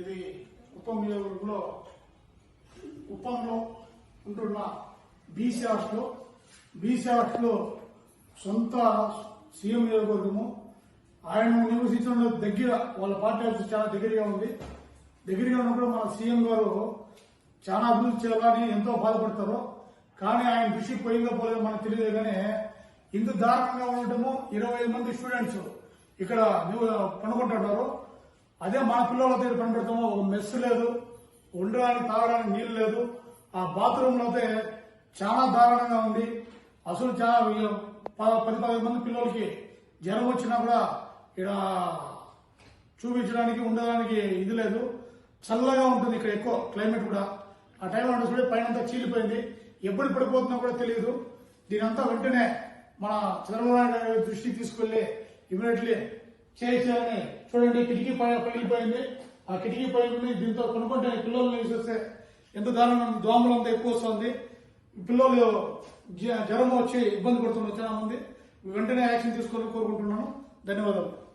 ఇది కుప్పం నియోజకవర్గంలో కుప్పంలో ఉంటున్న బీసీ హాస్టల్ బీసీ హాస్టల్ సొంత సీఎం నియోజకవర్గము ఆయన నివసించడం దగ్గర వాళ్ళ పార్టీ ఆఫీస్ చాలా దగ్గరగా ఉంది. దగ్గరగా ఉన్నప్పుడు మన సీఎం గారు చాలా అభివృద్ధి చేయాలని ఎంతో బాధపడతారు. కానీ ఆయన దృష్టికి పోయిందో పోలేదో మనకు తెలియదు కానీ ఇంత దారుణంగా ఉండటము ఇరవై మంది స్టూడెంట్స్ ఇక్కడ పనుకుంటున్నారు. అదే మన పిల్లల దగ్గర పనిపెడతాము ఒక మెస్ లేదు ఉండడానికి తాగడానికి నీళ్ళు లేదు ఆ బాత్రూమ్లో అయితే చాలా దారుణంగా ఉంది. అసలు చాలా ప- పది పదిహేను మంది పిల్లలకి జ్వరం వచ్చినా కూడా ఇక్కడ చూపించడానికి ఉండడానికి ఇది లేదు. చల్లగా ఉంటుంది ఇక్కడ ఎక్కువ క్లైమేట్ కూడా. ఆ టైంలో ఉండే చూడే పైన అంతా చీలిపోయింది. ఎప్పుడు పడిపోతుందో కూడా తెలియదు. దీనంతా వెంటనే మన చంద్రబాబు నాయుడు గారి దృష్టికి తీసుకెళ్ళి ఇమీడియట్లీ చేసేయాలని చూడండి కిటికీ పై పగిలిపోయింది ఆ కిటికీ పగిలింది దీంతో కొనుక్కుంటే పిల్లలు వేసేస్తే ఎంత దారుణం దోమలు అంతా ఎక్కువ వస్తుంది. పిల్లలు జ- జ్వరం వచ్చి ఇబ్బంది పడుతున్నారు చాలా ఉంది. వెంటనే యాక్షన్ తీసుకోవాలని కోరుకుంటున్నాను. ధన్యవాదాలు.